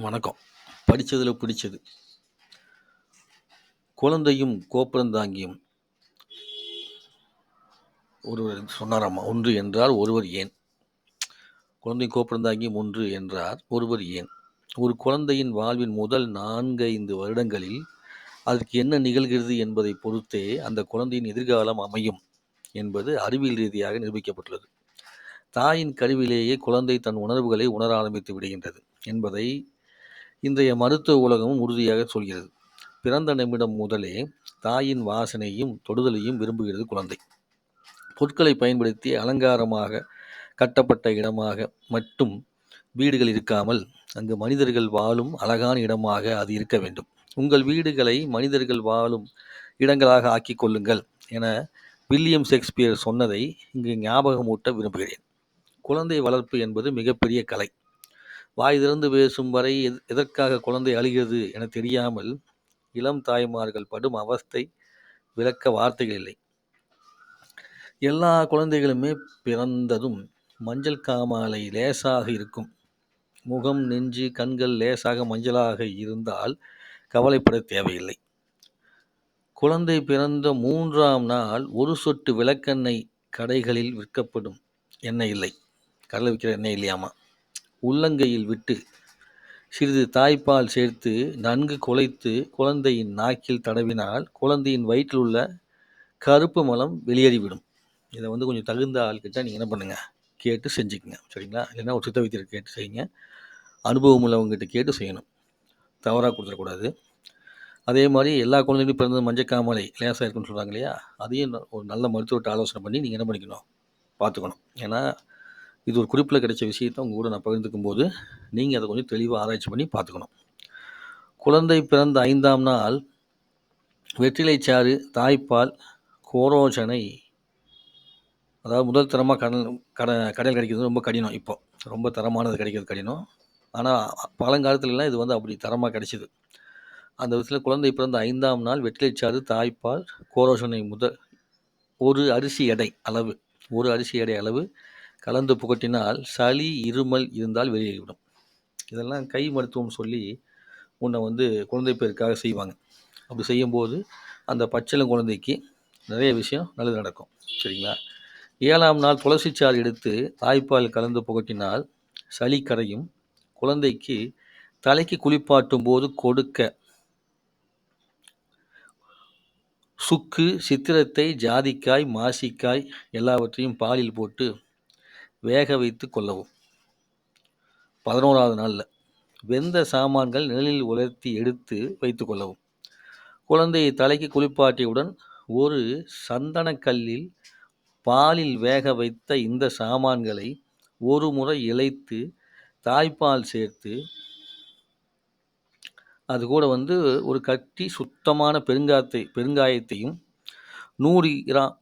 வணக்கம். படித்ததில் பிடிச்சது. குழந்தையும் கோப்பரந்தாங்கியும் ஒருவர் சொன்னாராமா ஒன்று என்றால் ஒருவர் ஏன்? குழந்தையும் கோப்பரந்தாங்கியும் ஒன்று என்றார் ஒருவர் ஏன்? ஒரு குழந்தையின் வாழ்வின் முதல் நான்கைந்து வருடங்களில் அதற்கு என்ன நிகழ்கிறது என்பதை பொறுத்தே அந்த குழந்தையின் எதிர்காலம் அமையும் என்பது அறிவியல் ரீதியாக நிரூபிக்கப்பட்டுள்ளது. தாயின் கருவிலேயே குழந்தை தன் உணர்வுகளை உணர ஆரம்பித்து விடுகின்றது என்பதை இன்றைய மருத்துவ உலகமும் உறுதியாக சொல்கிறது. பிறந்த நிமிடம் முதலே தாயின் வாசனையும் தொடுதலையும் விரும்புகிறது குழந்தை. பொருட்களை பயன்படுத்தி அலங்காரமாக கட்டப்பட்ட இடமாக மட்டும் வீடுகள் இருக்காமல் அங்கு மனிதர்கள் வாழும் அழகான இடமாக அது இருக்க வேண்டும். உங்கள் வீடுகளை மனிதர்கள் வாழும் இடங்களாக ஆக்கிக் கொள்ளுங்கள் என வில்லியம் ஷேக்ஸ்பியர் சொன்னதை இங்கு ஞாபகமூட்ட விரும்புகிறேன். குழந்தை வளர்ப்பு என்பது மிகப்பெரிய கலை. வாய் திறந்து பேசும் வரை எதற்காக குழந்தை அழுகிறது என தெரியாமல் இளம் தாய்மார்கள் படும் அவஸ்தை விளக்க வார்த்தைகள் இல்லை. எல்லா குழந்தைகளுமே பிறந்ததும் மஞ்சள் காமாலை லேசாக இருக்கும். முகம் நெஞ்சு கண்கள் லேசாக மஞ்சளாக இருந்தால் கவலைப்பட தேவையில்லை. குழந்தை பிறந்த மூன்றாம் நாள் ஒரு சொட்டு விளக்கெண்ணெய் கடைகளில் விற்கப்படும் எண்ணெய் இல்லை. கடலை விற்கிற எண்ணெய் இல்லையாமா? உள்ளங்கையில் விட்டு சிறிது தாய்ப்பால் சேர்த்து நன்கு குலைத்து குழந்தையின் நாக்கில் தடவினால் குழந்தையின் வயிற்றில் உள்ள கருப்பு மலம் வெளியேறிவிடும். இதை வந்து கொஞ்சம் தகுந்த ஆள்கிட்ட நீங்கள் என்ன பண்ணுங்கள் கேட்டு செஞ்சுக்கங்க. சரிங்களா? இல்லைன்னா ஒரு சித்த வைத்தியர் கேட்டு செய்யுங்க. அனுபவம் உள்ளவங்ககிட்ட கேட்டு செய்யணும். தவறாக கொடுத்துடக்கூடாது. அதே மாதிரி எல்லா குழந்தைகளும் பிறந்தது மஞ்சக்காமலை லேசாக இருக்குன்னு சொல்கிறாங்க இல்லையா? அதையும் ஒரு நல்ல மருத்துவர்கிட்ட ஆலோசனை பண்ணி நீங்கள் என்ன பண்ணிக்கணும்? பார்த்துக்கணும். ஏன்னா இது ஒரு குறிப்பில் கிடைச்ச விஷயத்தை உங்கள் கூட நான் பகிர்ந்துக்கும் போது நீங்கள் அதை கொஞ்சம் தெளிவாக ஆராய்ச்சி பண்ணி பார்த்துக்கணும். குழந்தை பிறந்த ஐந்தாம் நாள் வெற்றிலைச்சாறு தாய்ப்பால் கோரோஜனை அதாவது முதல் தரமாக கடல் கட கடையில் கிடைக்கிறது ரொம்ப கடினம் இப்போ. ரொம்ப தரமானது கிடைக்கிறது கடினம். ஆனால் பழங்காலத்துலலாம் இது வந்து அப்படி தரமாக கிடைச்சிது. அந்த விதத்தில் குழந்தை பிறந்த ஐந்தாம் நாள் வெற்றிலைச்சாறு தாய்ப்பால் கோரோசனை முதல் ஒரு அரிசி எடை அளவு ஒரு அரிசி எடை அளவு கலந்து புகட்டினால் சளி இருமல் இருந்தால் வெளியேறிவிடும். இதெல்லாம் கை மருத்துவம் சொல்லி உன்னை வந்து குழந்தை பேருக்காக செய்வாங்க. அப்படி செய்யும்போது அந்த பச்சிளம் குழந்தைக்கு நிறைய விஷயம் நல்லது நடக்கும். சரிங்களா? ஏழாம் நாள் துளசி சாறு எடுத்து தாய்ப்பால் கலந்து புகட்டினால் சளி கரையும். குழந்தைக்கு தலைக்கு குளிப்பாட்டும் போது கொடுக்க சுக்கு சித்திரத்தை ஜாதிக்காய் மாசிக்காய் எல்லாவற்றையும் பாலில் போட்டு வேக வைத்து கொள்ளவும். பதினோராவது நாளில் வெந்த சாமான்கள் நிழலில் உலர்த்தி எடுத்து வைத்து கொள்ளவும். குழந்தையை தலைக்கு குளிப்பாட்டியவுடன் ஒரு சந்தனக்கல்லில் பாலில் வேக வைத்த இந்த சாமான்களை ஒரு முறை இழைத்து தாய்ப்பால் சேர்த்து அது கூட வந்து ஒரு கட்டி சுத்தமான பெருங்காயத்தை பெருங்காயத்தையும் நூறு கிராம்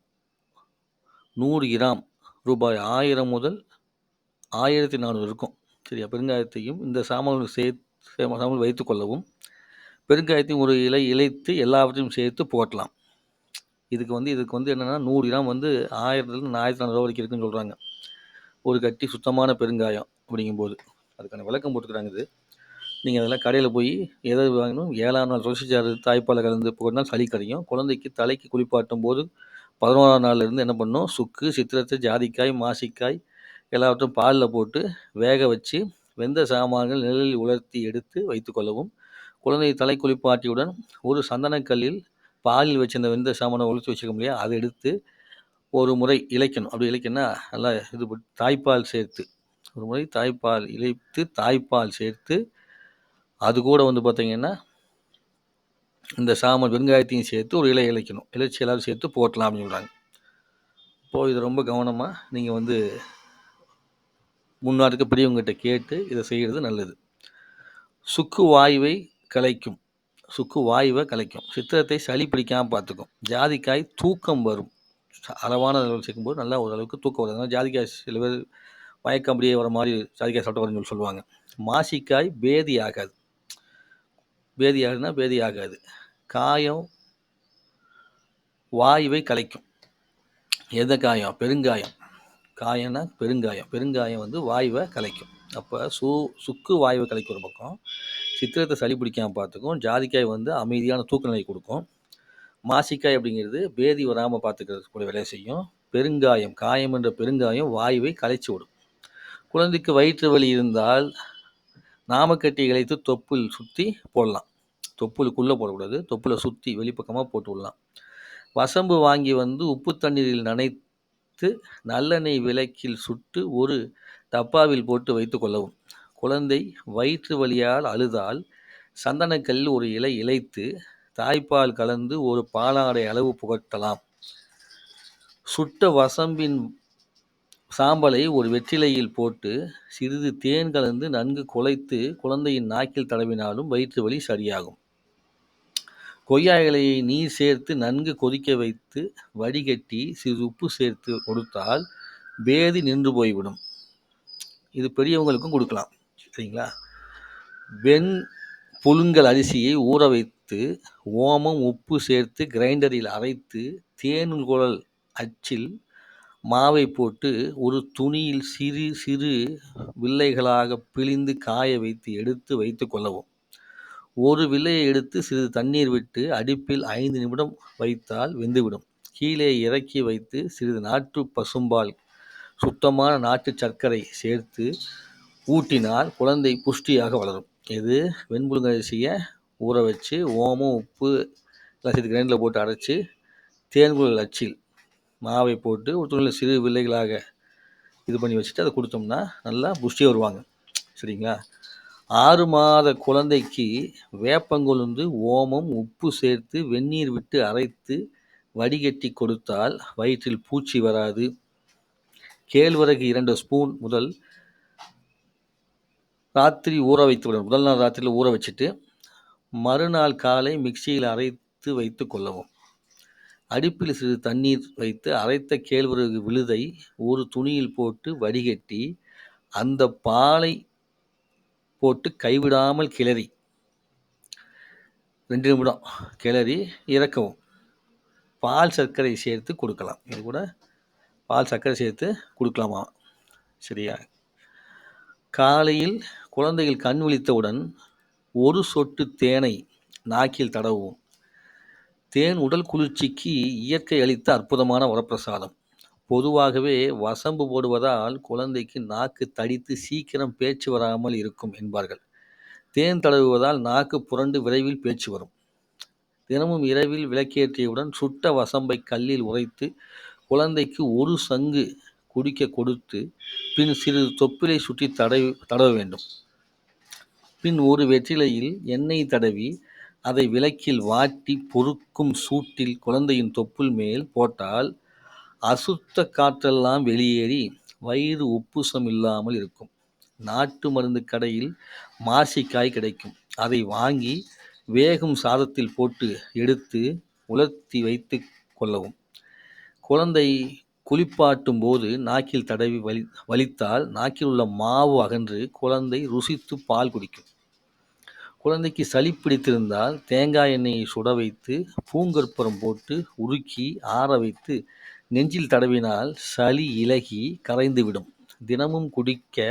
நூறு கிராம் ரூபாய் ஆயிரம் முதல் ஆயிரத்தி நானூறு இருக்கும். சரியா? பெருங்காயத்தையும் இந்த சாமான் சேர்த்து சாமான் வைத்து கொள்ளவும் பெருங்காயத்தையும் ஒரு இலை இழைத்து எல்லாவற்றையும் சேர்த்து போட்டலாம். இதுக்கு வந்து இதுக்கு வந்து என்னென்னா நூறு கிராம் வந்து ஆயிரத்துலேருந்து ஆயிரத்தி நானூறு வரைக்கும் இருக்குன்னு சொல்கிறாங்க ஒரு கட்டி சுத்தமான பெருங்காயம் அப்படிங்கும்போது. அதுக்கான விளக்கம் போட்டுக்கிறாங்க இது. நீங்கள் அதெல்லாம் கடையில் போய் எதை வாங்கணும். ஏழாம் நாள் துளசிச்சாறு தாய்ப்பால் கலந்து போனால் சளி கரையும். குழந்தைக்கு தலைக்கு குளிப்பாட்டும் போது பதினோராம் நாள்லேருந்து என்ன பண்ணணும் சுக்கு சித்திரத்தை ஜாதிக்காய் மாசிக்காய் எல்லாவற்றையும் பாலில் போட்டு வேக வச்சு வெந்த சாமான்கள் நிழலில் உலர்த்தி எடுத்து வைத்துக்கொள்ளவும் குழந்தை தலை குளிப்பாட்டியுடன் ஒரு சந்தனக்கல்லில் பாலில் வச்சிருந்த வெந்த சாமானை உலர்த்தி வச்சுக்க முடியாது அதை எடுத்து ஒரு முறை இழைக்கணும் அப்படி இழைக்கணும்னா நல்லா இது தாய்ப்பால் சேர்த்து ஒரு முறை தாய்ப்பால் இழைத்து தாய்ப்பால் சேர்த்து அது கூட வந்து பார்த்திங்கன்னா இந்த சாமல் வெங்காயத்தையும் சேர்த்து ஒரு இலை இழைக்கணும் இலைச்சி எல்லாரும் சேர்த்து போட்டலாம் அப்படின்னு சொல்கிறாங்க இப்போது இது ரொம்ப கவனமாக நீங்கள் வந்து முன்னாடி இருக்க பெரியவங்ககிட்ட கேட்டு இதை செய்கிறது நல்லது. சுக்கு வாயுவை கலைக்கும். சுக்கு வாயுவை கலைக்கும். சித்திரத்தை சளி பிடிக்காமல் பார்த்துக்கும். ஜாதிக்காய் தூக்கம் வரும். அளவான அளவில் சேர்க்கும்போது நல்லா ஓரளவுக்கு தூக்கம் வரும். அதனால் ஜாதிக்காய் சில பேர் மயக்கம் அப்படியே வர மாதிரி ஜாதிக்காய் சாப்பிட்டு வரும்னு சொல்லி சொல்லுவாங்க. மாசிக்காய் பேதி ஆகாது. பேதி ஆகுதுன்னா பேதி ஆகாது. காயம் வாயுவை கலைக்கும். எந்த காயம்? பெருங்காயம். காயம்னா பெருங்காயம். பெருங்காயம் வந்து வாயுவை கலைக்கும். அப்போ சு சுக்கு வாயுவை கலைக்க ஒரு பக்கம். சித்திரத்தை சளி பிடிக்காமல் பார்த்துக்கும். ஜாதிக்காய் வந்து அமைதியான தூக்க நிலை கொடுக்கும். மாசிக்காய் அப்படிங்கிறது பேதி வராமல் பார்த்துக்கிறது கூட வேலையை செய்யும். பெருங்காயம் காயம் என்ற பெருங்காயம் வாயுவை கலைச்சி விடும். குழந்தைக்கு வயிற்று வலி இருந்தால் நாமக்கட்டி இழைத்து தொப்புள் சுற்றி போடலாம். தொப்புளுக்குள்ளே போடக்கூடாது. தொப்புளை சுற்றி வெளிப்பக்கமாக போட்டு விடலாம். வசம்பு வாங்கி வந்து உப்பு தண்ணீரில் நனைத்து நல்லெண்ணெய் விளக்கில் சுட்டு ஒரு டப்பாவில் போட்டு வைத்து கொள்ளவும். குழந்தை வயிற்று வலியால் அழுதால் சந்தனக்கல் ஒரு இலை இழைத்து தாய்ப்பால் கலந்து ஒரு பாலாடை அளவு புகட்டலாம். சுட்ட வசம்பின் சாம்பலை ஒரு வெற்றிலையில் போட்டு சிறிது தேன் கலந்து நன்கு குழைத்து குழந்தையின் நாக்கில் தடவினாலும் வயிற்று வலி சரியாகும். கொய்யா இலையை நீர் சேர்த்து நன்கு கொதிக்க வைத்து வடிகட்டி சிறிது உப்பு சேர்த்து கொடுத்தால் பேதி நின்று போய்விடும். இது பெரியவங்களுக்கும் கொடுக்கலாம் சரிங்களா? வெண் புழுங்கல் அரிசியை ஊற வைத்து ஓமம் உப்பு சேர்த்து கிரைண்டரில் அரைத்து தேனுகுழல் அச்சில் மாவை போட்டு ஒரு துணியில் சிறு சிறு வில்லைகளாக பிழிந்து காய வைத்து எடுத்து வைத்து கொள்ளவும். ஒரு வில்லையை எடுத்து சிறிது தண்ணீர் விட்டு அடுப்பில் ஐந்து நிமிடம் வைத்தால் வெந்துவிடும். கீழே இறக்கி வைத்து சிறிது நாட்டு பசும்பால் சுத்தமான நாட்டு சர்க்கரை சேர்த்து ஊட்டினால் குழந்தை புஷ்டியாக வளரும். இது வெண்புழுங்கரிசியை ஊற வச்சு ஓமம் உப்பு எல்லாம் சேர்த்து கிரைண்டில் போட்டு அரைச்சி தேன்குழல் அச்சில் மாவை போட்டு ஒரு துணியில் சிறு வில்லைகளாக இது பண்ணி வச்சுட்டு அதை கொடுத்தோம்னா நல்லா புஷ்டியாக வருவாங்க. சரிங்களா? ஆறு மாத குழந்தைக்கு வேப்பங்கொழுந்து ஓமம் உப்பு சேர்த்து வெந்நீர் விட்டு அரைத்து வடிகட்டி கொடுத்தால் வயிற்றில் பூச்சி வராது. கேழ்வரகு இரண்டு ஸ்பூன் முதல் ராத்திரி ஊற வைத்து விடணும். முதல் நாள் ராத்திரியில் ஊற வச்சுட்டு மறுநாள் காலை மிக்சியில் அரைத்து வைத்து கொள்ளவும். அடுப்பில் சிறிது தண்ணீர் வைத்து அரைத்த கேழ்வரகு விழுதை ஒரு துணியில் போட்டு வடிகட்டி அந்த பாலை போட்டு கைவிடாமல் கிளறி ரெண்டு நிமிடம் கிளறி இறக்கவும். பால் சர்க்கரை சேர்த்து கொடுக்கலாம். இது கூட பால் சர்க்கரை சேர்த்து கொடுக்கலாமா? சரியா. காலையில் குழந்தைகள் கண் விழித்தவுடன் ஒரு சொட்டு தேனை நாக்கில் தடவும் தேன் உடல் குளிர்ச்சிக்கு இயற்கை அளித்த அற்புதமான வரப்பிரசாதம். பொதுவாகவே வசம்பு போடுவதால் குழந்தைக்கு நாக்கு தடித்து சீக்கிரம் பேச்சு வராமல் இருக்கும் என்பார்கள். தேன் தடவுவதால் நாக்கு புரண்டு விரைவில் பேச்சு வரும். தினமும் இரவில் விளக்கேற்றியவுடன் சுட்ட வசம்பை கல்லில் உரைத்து குழந்தைக்கு ஒரு சங்கு குடிக்க கொடுத்து பின் சிறிது தொப்பிலை சுற்றி தடவி தடவ வேண்டும். பின் ஒரு வெற்றிலையில் எண்ணெய் தடவி அதை விளக்கில் வாட்டி பொறுக்கும் சூட்டில் குழந்தையின் தொப்புள் மேல் போட்டால் அசுத்த காற்றெல்லாம் வெளியேறி வயிறு உப்புசம் இல்லாமல் இருக்கும். நாட்டு மருந்து கடையில் மாசிக்காய் கிடைக்கும். அதை வாங்கி வேகும் சாதத்தில் போட்டு எடுத்து உலர்த்தி வைத்து கொள்ளவும். குழந்தை குளிப்பாட்டும் போது நாக்கில் தடவி வலி வலித்தால் நாக்கில் உள்ள மாவு அகன்று குழந்தை ருசித்து பால் குடிக்கும். குழந்தைக்கு சளி பிடித்திருந்தால் தேங்காய் எண்ணெயை சுட வைத்து பூங்கற்பரம் போட்டு உருக்கி ஆற வைத்து நெஞ்சில் தடவினால் சளி இலகி கரைந்துவிடும். தினமும் குடிக்க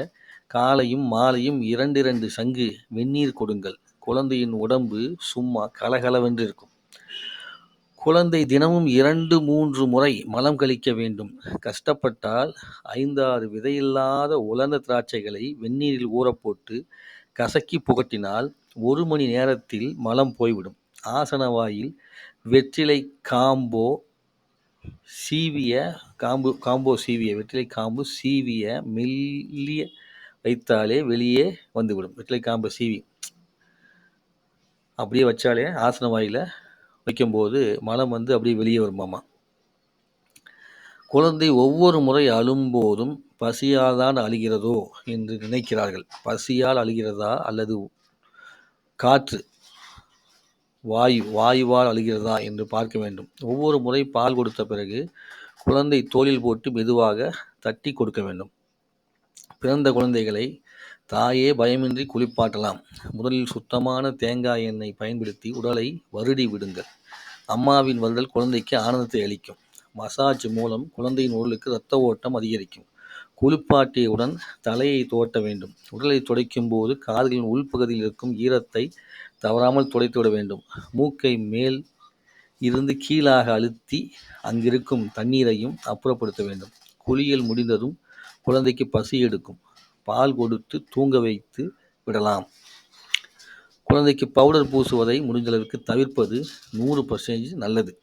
காலையும் மாலையும் இரண்டிரண்டு சங்கு வெந்நீர் கொடுங்கள். குழந்தையின் உடம்பு சும்மா கலகலவென்று இருக்கும் குழந்தை தினமும் இரண்டு மூன்று முறை மலம் கழிக்க வேண்டும். கஷ்டப்பட்டால் ஐந்தாறு விதையில்லாத உலர்ந்த திராட்சைகளை வெந்நீரில் ஊறப்போட்டு கசக்கி புகட்டினால் ஒரு மணி நேரத்தில் மலம் போய்விடும். ஆசன வாயில் வெற்றிலை காம்போ சீவிய காம்பு காம்போ சீவிய வெற்றிலை காம்பு சீவிய மெல்லிய வைத்தாலே வெளியே வந்துவிடும். வெற்றிலை காம்பு சீவி அப்படியே வச்சாலே ஆசன வாயில் வைக்கும்போது மலம் வந்து அப்படியே வெளியே வருமாமா. குழந்தை ஒவ்வொரு முறை அழும்போதும் பசியால் தான் அழுகிறதோ என்று நினைக்கிறார்கள். பசியால் அழுகிறதா அல்லது காற்று வாயு வாயுவால் அழுகிறதா என்று பார்க்க வேண்டும். ஒவ்வொரு முறை பால் கொடுத்த பிறகு குழந்தை தோளில் போட்டு மெதுவாக தட்டி கொடுக்க வேண்டும். பிறந்த குழந்தைகளை தாயே பயமின்றி குளிப்பாட்டலாம். முதலில் சுத்தமான தேங்காய் எண்ணெய் பயன்படுத்தி உடலை வருடி விடுங்கள். அம்மாவின் வருதல் குழந்தைக்கு ஆனந்தத்தை அளிக்கும். மசாஜ் மூலம் குழந்தையின் உடலுக்கு இரத்த ஓட்டம் அதிகரிக்கும். குளிப்பாட்டியவுடன் தலையை துவட்ட வேண்டும். உடலை துடைக்கும் போது காதுகளின் உள்பகுதியில் இருக்கும் ஈரத்தை தவறாமல் துடைத்து விட வேண்டும். மூக்கை மேல் இருந்து கீழாக அழுத்தி அங்கிருக்கும் தண்ணீரையும் அப்புறப்படுத்த வேண்டும். குளியல் முடிந்ததும் குழந்தைக்கு பசி எடுக்கும். பால் கொடுத்து தூங்க வைத்து விடலாம். குழந்தைக்கு பவுடர் பூசுவதை முடிஞ்சளவுக்கு தவிர்ப்பது நூறு பர்சன்டேஜ் நல்லது.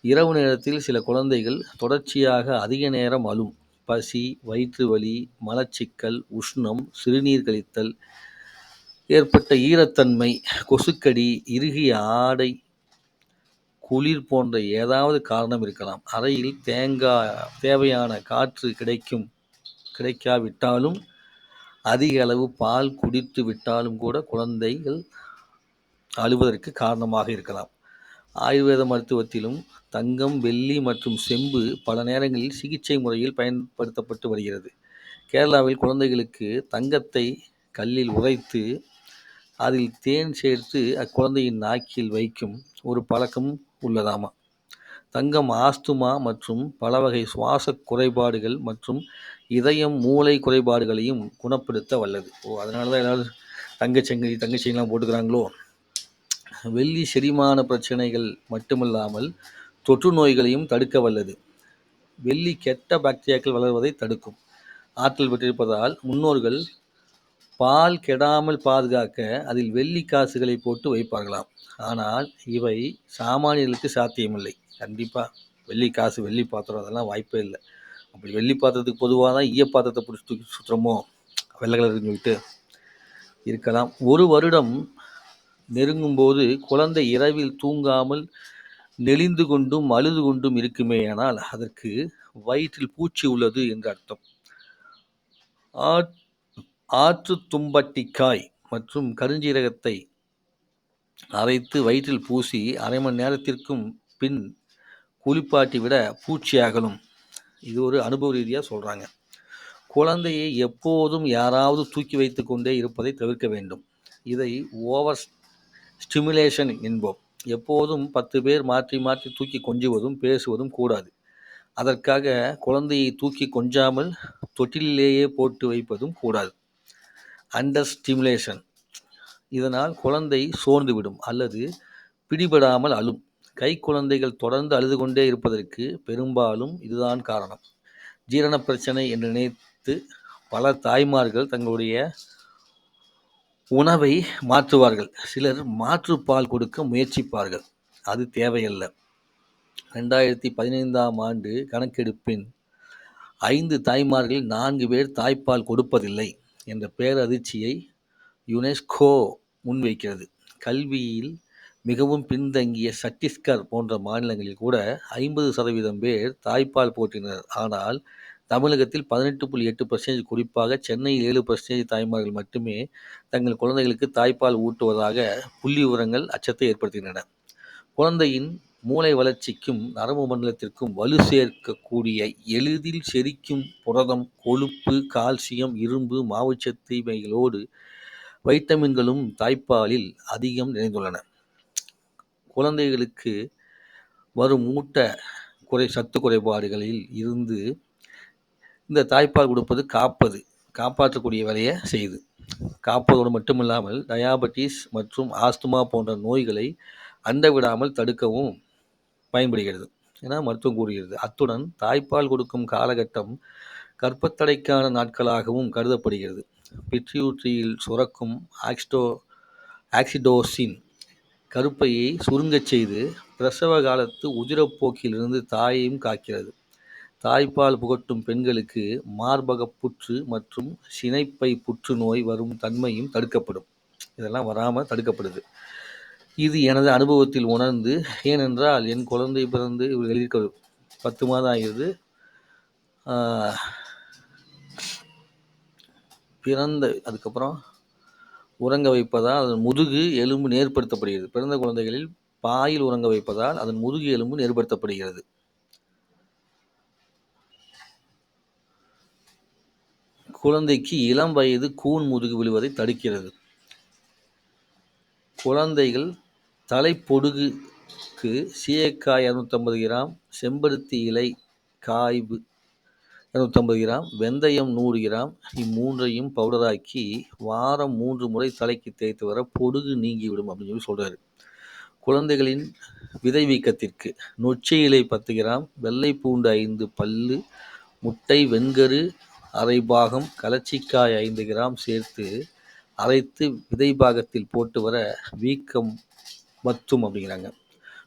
இரவு நேரத்தில் சில குழந்தைகள் தொடர்ச்சியாக அதிக நேரம் அழும். பசி வயிற்று வலி மலச்சிக்கல் உஷ்ணம் சிறுநீர் கழித்தல் ஏற்பட்ட ஈரத்தன்மை கொசுக்கடி இறுகிய ஆடை குளிர் போன்ற ஏதாவது காரணம் இருக்கலாம். அறையில் தேங்காய் தேவையான காற்று கிடைக்கும் கிடைக்காவிட்டாலும் அதிக அளவு பால் குடித்து விட்டாலும் கூட குழந்தைகள் அழுவதற்கு காரணமாக இருக்கலாம். ஆயுர்வேத மருத்துவத்திலும் தங்கம் வெள்ளி மற்றும் செம்பு பல நேரங்களில் சிகிச்சை முறையில் பயன்படுத்தப்பட்டு வருகிறது. கேரளாவில் குழந்தைகளுக்கு தங்கத்தை கல்லில் உரைத்து அதில் தேன் சேர்த்து அக்குழந்தையின் நாக்கில் வைக்கும் ஒரு பழக்கம் உள்ளதாமா? தங்கம் ஆஸ்துமா மற்றும் பல வகை சுவாச குறைபாடுகள் மற்றும் இதயம் மூளை குறைபாடுகளையும் குணப்படுத்த வல்லது. ஓ அதனால தான் எல்லாரும் தங்கச்சங்கிலி தங்கச்சங்கிலாம் போட்டுக்கிறாங்களோ? வெள்ளி செரிமான பிரச்சனைகள் மட்டுமல்லாமல் தொற்று நோய்களையும் தடுக்க வல்லது. வெள்ளி கெட்ட பாக்டீரியாக்கள் வளர்வதை தடுக்கும். ஆற்றல் பெற்றிருப்பதால் முன்னோர்கள் பால் கெடாமல் பாதுகாக்க அதில் வெள்ளி காசுகளை போட்டு வைப்பார்களாம். ஆனால் இவை சாமானியர்களுக்கு சாத்தியமில்லை. கண்டிப்பாக வெள்ளி காசு வெள்ளி பாத்திரம் அதெல்லாம் வாய்ப்பே இல்லை. அப்படி வெள்ளி பாத்திரத்துக்கு பொதுவாக தான் ஈய பாத்திரத்தை பிடிச்சி தூக்கி சுற்றுறோமோ வெள்ளை கலர்னு சொல்லிட்டு இருக்கலாம். ஒரு வருடம் நெருங்கும்போது குழந்தை இரவில் தூங்காமல் நெளிந்து கொண்டும் அழுது கொண்டும் இருக்குமேயானால் அதற்கு வயிற்றில் பூச்சி உள்ளது என்று அர்த்தம். ஆற் ஆற்று தும்பட்டிக்காய் மற்றும் கருஞ்சீரகத்தை அரைத்து வயிற்றில் பூசி அரை மணி நேரத்திற்கும் பின் குளிப்பாட்டி விட பூச்சி அகலும். இது ஒரு அனுபவ ரீதியாக சொல்கிறாங்க குழந்தையை எப்போதும் யாராவது தூக்கி வைத்து கொண்டே இருப்பதை தவிர்க்க வேண்டும். இதை ஓவர் ஸ்டிமுலேஷன் என்போம். எப்போதும் பத்து பேர் மாற்றி மாற்றி தூக்கி கொஞ்சுவதும் பேசுவதும் கூடாது. அதற்காக குழந்தையை தூக்கி கொஞ்சாமல் தொட்டிலேயே போட்டு வைப்பதும் கூடாது. அண்டர் ஸ்டிமுலேஷன் இதனால் குழந்தை சோர்ந்துவிடும் அல்லது பிடிபடாமல் அழும். கை குழந்தைகள் தொடர்ந்து அழுது கொண்டே இருப்பதற்கு பெரும்பாலும் இதுதான் காரணம். ஜீரண பிரச்சனை என்று நினைத்து பல தாய்மார்கள் தங்களுடைய உணவை மாற்றுவார்கள். சிலர் மாற்றுப்பால் கொடுக்க முயற்சிப்பார்கள். அது தேவையல்ல. ரெண்டாயிரத்தி பதினைந்தாம் ஆண்டு கணக்கெடுப்பின் ஐந்து தாய்மார்களில் நான்கு பேர் தாய்ப்பால் கொடுப்பதில்லை என்ற பேரதிர்ச்சியை யுனெஸ்கோ முன்வைக்கிறது. கல்வியில் மிகவும் பின்தங்கிய சத்தீஸ்கர் போன்ற மாநிலங்களில் கூட ஐம்பது சதவீதம் பேர் தாய்ப்பால் போற்றினர். ஆனால் தமிழகத்தில் பதினெட்டு புள்ளி எட்டு பர்சன்டேஜ் குறிப்பாக சென்னையில் ஏழு பர்சன்டேஜ் தாய்மார்கள் மட்டுமே தங்கள் குழந்தைகளுக்கு தாய்ப்பால் ஊட்டுவதாக புள்ளி விவரங்கள் அச்சத்தை ஏற்படுத்துகின்றன. குழந்தையின் மூளை வளர்ச்சிக்கும் நரம்பு மண்டலத்திற்கும் வலு சேர்க்கக்கூடிய எளிதில் செரிக்கும் புரதம் கொழுப்பு கால்சியம் இரும்பு மாவுச்சத்து இவைகளோடு வைட்டமின்களும் தாய்ப்பாலில் அதிகம் நிறைந்துள்ளன. குழந்தைகளுக்கு வரும் ஊட்ட குறை சத்து குறைபாடுகளில் இருந்து இந்த தாய்ப்பால் கொடுப்பது காப்பது காப்பாற்றக்கூடிய வேலையை செய்யுது காப்பதோடு மட்டுமில்லாமல் டயாபெட்டிஸ் மற்றும் ஆஸ்துமா போன்ற நோய்களை அண்ட விடாமல் தடுக்கவும் பயன்படுகிறது என மருத்துவம் கூறுகிறது. அத்துடன் தாய்ப்பால் கொடுக்கும் காலகட்டம் கற்பத்தடைக்கான நாட்களாகவும் கருதப்படுகிறது. பிட்ரியூட்ரியில் சுரக்கும் ஆக்ஸ்டோ ஆக்சிடோசின் கருப்பையை சுருங்கச் செய்து பிரசவ காலத்து உதிரப்போக்கிலிருந்து தாயையும் காக்கிறது. தாய்ப்பால் புகட்டும் பெண்களுக்கு மார்பக புற்று மற்றும் சினைப்பை புற்றுநோய் வரும் தன்மையும் தடுக்கப்படும். இதெல்லாம் வராமல் தடுக்கப்படுது. இது எனது அனுபவத்தில் உணர்ந்து ஏனென்றால் என் குழந்தை பிறந்து இவர் எழுதியிருக்க பத்து மாதம் ஆகிறது. பிறந்த அதுக்கப்புறம் உறங்க வைப்பதால் அதன் முதுகு எலும்பு நேர்படுத்தப்படுகிறது. பிறந்த குழந்தைகளில் பாயில் உறங்க வைப்பதால் அதன் முதுகு எலும்பு நேர்படுத்தப்படுகிறது. குழந்தைக்கு இளம் வயது கூன் முதுகு விழுவதை தடுக்கிறது. குழந்தைகள் தலைப்பொடுகுக்கு சீயக்காய் இரநூத்தம்பது கிராம் செம்பருத்தி இலை காய்வு இரநூத்தம்பது கிராம் வெந்தயம் நூறு கிராம் இம்மூன்றையும் பவுடராக்கி வாரம் மூன்று முறை தலைக்கு தேய்த்து வர பொடுகு நீங்கிவிடும் அப்படின்னு சொல்லி சொல்கிறாரு குழந்தைகளின் விதை வீக்கத்திற்கு நொச்சி இலை பத்து கிராம் வெள்ளை பூண்டு ஐந்து பல்லு முட்டை வெண்கரு அரை பாகம் கலச்சிக்காய் ஐந்து கிராம் சேர்த்து அரைத்து விதை பாகத்தில் போட்டு வர வீக்கம் மத்தும் அப்படிங்கிறாங்க.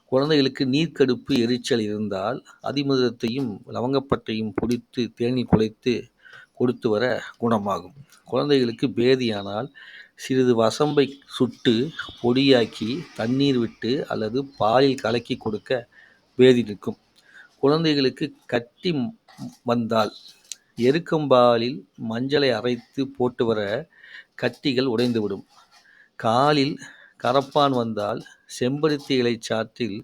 குழந்தைகளுக்கு நீர்க்கடுப்பு எரிச்சல் இருந்தால் அதிமதுரத்தையும் லவங்கப்பட்டையும் பொடித்து தேனீர் குலைத்து கொடுத்து வர குணமாகும். குழந்தைகளுக்கு பேதியானால் சிறிது வசம்பை சுட்டு பொடியாக்கி தண்ணீர் விட்டு அல்லது பாலில் கலக்கி கொடுக்க பேதி நிற்கும். குழந்தைகளுக்கு கட்டி வந்தால் எருக்கம்பாலில் மஞ்சளை அரைத்து போட்டு வர கட்டிகள் உடைந்துவிடும். காலில் கரப்பான் வந்தால் செம்பருத்தி இலை சாற்றில்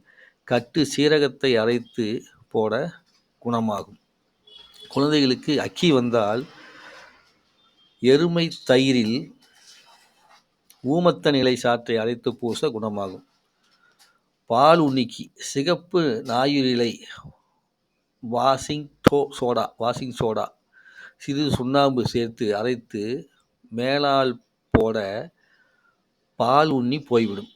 கட்டு சீரகத்தை அரைத்து போட குணமாகும். குழந்தைகளுக்கு அக்கி வந்தால் எருமை தயிரில் ஊமத்தன் இலை சாற்றை அரைத்து பூச குணமாகும். பால் உண்ணிக்கு சிகப்பு நாயுரிலை வாஷிங் டோ சோடா வாஷிங் சோடா. சிறிது சுண்ணாம்பு சேர்த்து அரைத்து மேலால் போட பால் உண்ணி போய்விடும்.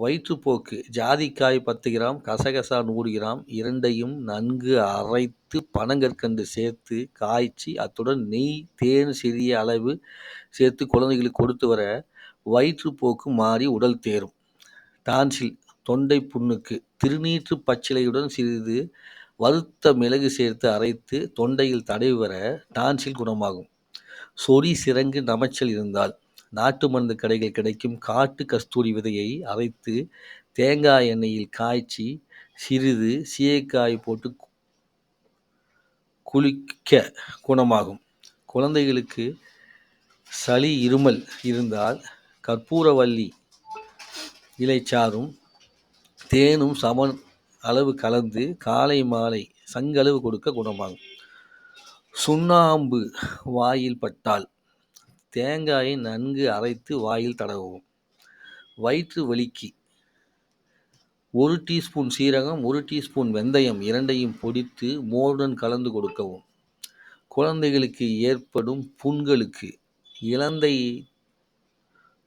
வயிற்றுப்போக்கு. ஜாதிக்காய் பத்து கிராம் கசகசா நூறு கிராம் இரண்டையும் நன்கு அரைத்து பனங்கற்கண்டு சேர்த்து காய்ச்சி அத்துடன் நெய் தேன் சிறிய அளவு சேர்த்து குழந்தைகளுக்கு கொடுத்து வர வயிற்றுப்போக்கு மாறி உடல் தேரும். டான்சில் தொண்டை புண்ணுக்கு. திருநீற்று பச்சிலையுடன் சிறிது வறுத்த மிளகு சேர்த்து அரைத்து தொண்டையில் தடவி வர டான்சில் குணமாகும். சொறி சிறங்கு நமைச்சல் இருந்தால் நாட்டு மருந்து கடைகள் கிடைக்கும். காட்டு கஸ்தூரி விதையை அரைத்து தேங்காய் எண்ணெயில் காய்ச்சி சிறிது சீயக்காய் போட்டு குளிக்க குணமாகும். குழந்தைகளுக்கு சளி இருமல் இருந்தால் கற்பூரவல்லி இலைச்சாறும் தேனும் சமன் அளவு கலந்து காலை மாலை சங்களவு கொடுக்க குணமாகும். சுண்ணாம்பு வாயில் பட்டால் தேங்காயை நன்கு அரைத்து வாயில் தடவவும். வயிற்று வலிக்கு. ஒரு டீஸ்பூன் சீரகம் ஒரு டீஸ்பூன் வெந்தயம் இரண்டையும் பொடித்து மோருடன் கலந்து கொடுக்கவும். குழந்தைகளுக்கு ஏற்படும் புண்களுக்கு இலந்தை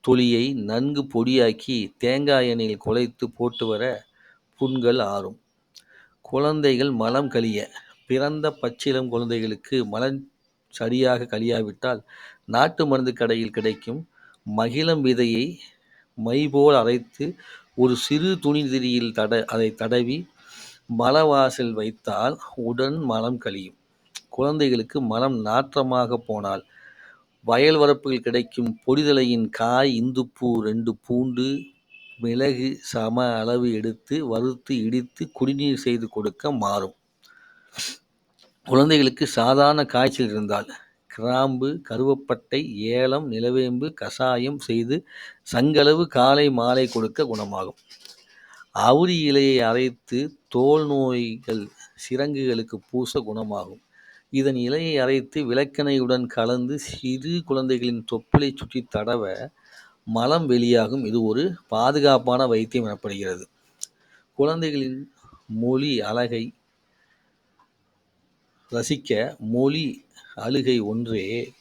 தொலியை நன்கு பொடியாக்கி தேங்காய் எண்ணெயில் குலைத்து போட்டு வர புண்கள் ஆறும். குழந்தைகள் மலம் கழிய பிறந்த பச்சிளம் குழந்தைகளுக்கு மலம் சரியாக கழியாவிட்டால் நாட்டு மருந்து கடையில் கிடைக்கும் மகிழம் விதையை மை போல் அரைத்து ஒரு சிறு துணி திரியில் தட அதை தடவி மலவாசல் வைத்தால் உடன் மலம் கழியும். குழந்தைகளுக்கு மலம் நாற்றமாக போனால் வயல் வரப்புகள் கிடைக்கும் பொடிதலையின் காய் இந்துப்பூ ரெண்டு பூண்டு மிளகு சம அளவு எடுத்து வறுத்து இடித்து குடிநீர் செய்து கொடுக்க மாறும். குழந்தைகளுக்கு சாதாரண காய்ச்சல் இருந்தால் கிராம்பு கருவப்பட்டை ஏலம் நிலவேம்பு கஷாயம் செய்து சங்களவு காலை மாலை கொடுக்க குணமாகும். அவுரி இலையை அரைத்து தோல் நோய்கள் சிரங்குகளுக்கு பூச குணமாகும். இதன் இலையை அரைத்து விளக்கெண்ணையுடன் கலந்து சிறு குழந்தைகளின் தொப்பிலை சுற்றி தடவ மலம் வெளியாகும். இது ஒரு பாதுகாப்பான வைத்தியம் எனப்படுகிறது. குழந்தைகளின் மொழி அழகை ரசிக்க மொழி அழுகை ஒன்றே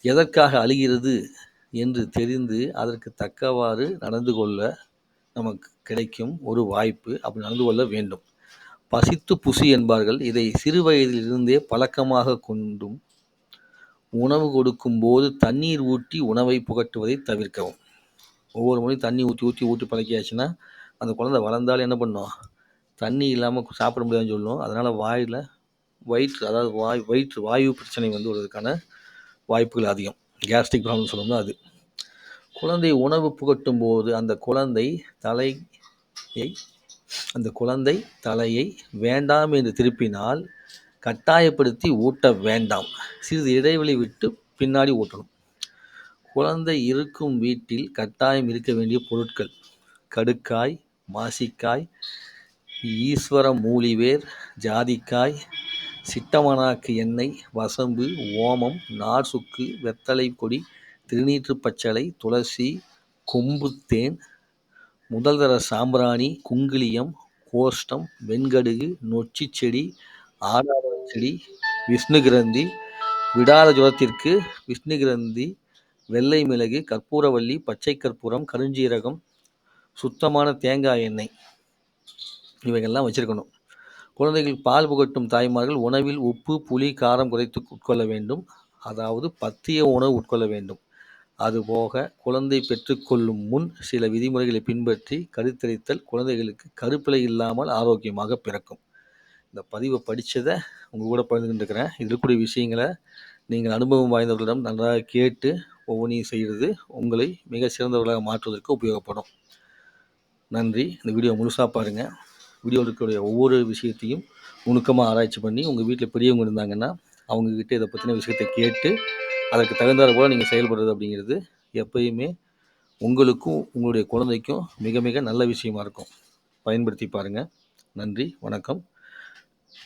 எதற்காக அழுகிறது என்று தெரிந்து அதற்கு தக்கவாறு நடந்து கொள்ள நமக்கு கிடைக்கும் ஒரு வாய்ப்பு அப்படி நடந்து கொள்ள வேண்டும். பசித்து புசி என்பார்கள். இதை சிறு வயதிலிருந்தே பழக்கமாக கொண்டும் உணவு கொடுக்கும் போது தண்ணீர் ஊற்றி உணவை புகட்டுவதை தவிர்க்கவும். ஒவ்வொரு முறையும் தண்ணி ஊற்றி ஊற்றி ஊற்றி பழக்கியாச்சுன்னா அந்த குழந்தை வளர்ந்தாலும் என்ன பண்ணும்? தண்ணி இல்லாமல் சாப்பிட முடியாதுன்னு சொல்லும். அதனால் வாயில் வயிற்று அதாவது வாய் வயிற்று வாயு பிரச்சனை வந்து வருவதற்கான வாய்ப்புகள் அதிகம். கேஸ்ட்ரிக் ப்ராப்ளம் சொல்லணும்னா அது. குழந்தை உணவு புகட்டும் போது அந்த குழந்தை தலையை அந்த குழந்தை தலையை வேண்டாம் என்று திருப்பினால் கட்டாயப்படுத்தி ஊட்ட வேண்டாம். சிறிது இடைவெளி விட்டு பின்னாடி ஊட்டணும் குழந்தை இருக்கும் வீட்டில் கட்டாயம் இருக்க வேண்டிய பொருட்கள். கடுக்காய் மாசிக்காய் ஈஸ்வர மூலிவேர் ஜாதிக்காய் சிட்டமனாக்கு எண்ணெய் வசம்பு ஓமம் நார் சுக்கு வெத்தலை கொடி திருநீற்று பச்சளை துளசி கொம்புத்தேன் முதல்தர சாம்பிராணி குங்கிலியம் கோஷ்டம் வெண்கடுகு நொச்சி செடி ஆடாவரம் செடி விஷ்ணு கிரந்தி விடார ஜுரத்திற்கு விஷ்ணு கிரந்தி வெள்ளை மிளகு கற்பூரவள்ளி பச்சை கற்பூரம் கருஞ்சீரகம் சுத்தமான தேங்காய் எண்ணெய் இவைகள்லாம் வச்சிருக்கணும். குழந்தைகள் பால் புகட்டும் தாய்மார்கள் உணவில் உப்பு புளி காரம் குறைத்து உட்கொள்ள வேண்டும். அதாவது பத்திய உணவு உட்கொள்ள வேண்டும். அதுபோக குழந்தை பெற்றுக்கொள்ளும் முன் சில விதிமுறைகளை பின்பற்றி கருத்தரித்தல் குழந்தைகளுக்கு கருப்பிலை இல்லாமல் ஆரோக்கியமாக பிறக்கும். இந்த பதிவை படித்ததை உங்கள் கூட பகிர்ந்துருக்கிறேன் இதில் கூடிய விஷயங்களை நீங்கள் அனுபவம் வாய்ந்தவர்களிடம் நன்றாக கேட்டு ஒவ்வொன்றையும் செய்கிறது உங்களை மிக சிறந்தவர்களாக மாற்றுவதற்கு உபயோகப்படும். நன்றி. இந்த வீடியோ முழுசாக பாருங்கள் வீடியோவில் இருக்கக்கூடிய ஒவ்வொரு விஷயத்தையும் நுணுக்கமாக ஆராய்ச்சி பண்ணி உங்கள் வீட்டில் பெரியவங்க இருந்தாங்கன்னா அவங்கக்கிட்ட இதை பற்றின விஷயத்தை கேட்டு அதற்கு தகுந்தாறு போல் நீங்கள் செயல்படுறது அப்படிங்கிறது எப்பயுமே உங்களுக்கும் உங்களுடைய குழந்தைக்கும் மிக மிக நல்ல விஷயமா இருக்கும். பயன்படுத்தி பாருங்கள் நன்றி. வணக்கம்.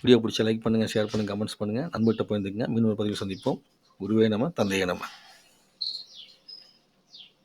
வீடியோ பிடிச்ச லைக் பண்ணுங்கள் ஷேர் பண்ணுங்கள் கமெண்ட்ஸ் பண்ணுங்கள் நண்பர்கிட்ட போயிருந்துங்க மீன் ஒரு பதிவு சந்திப்போம். குருவே நம்ம தந்தையே நம்ம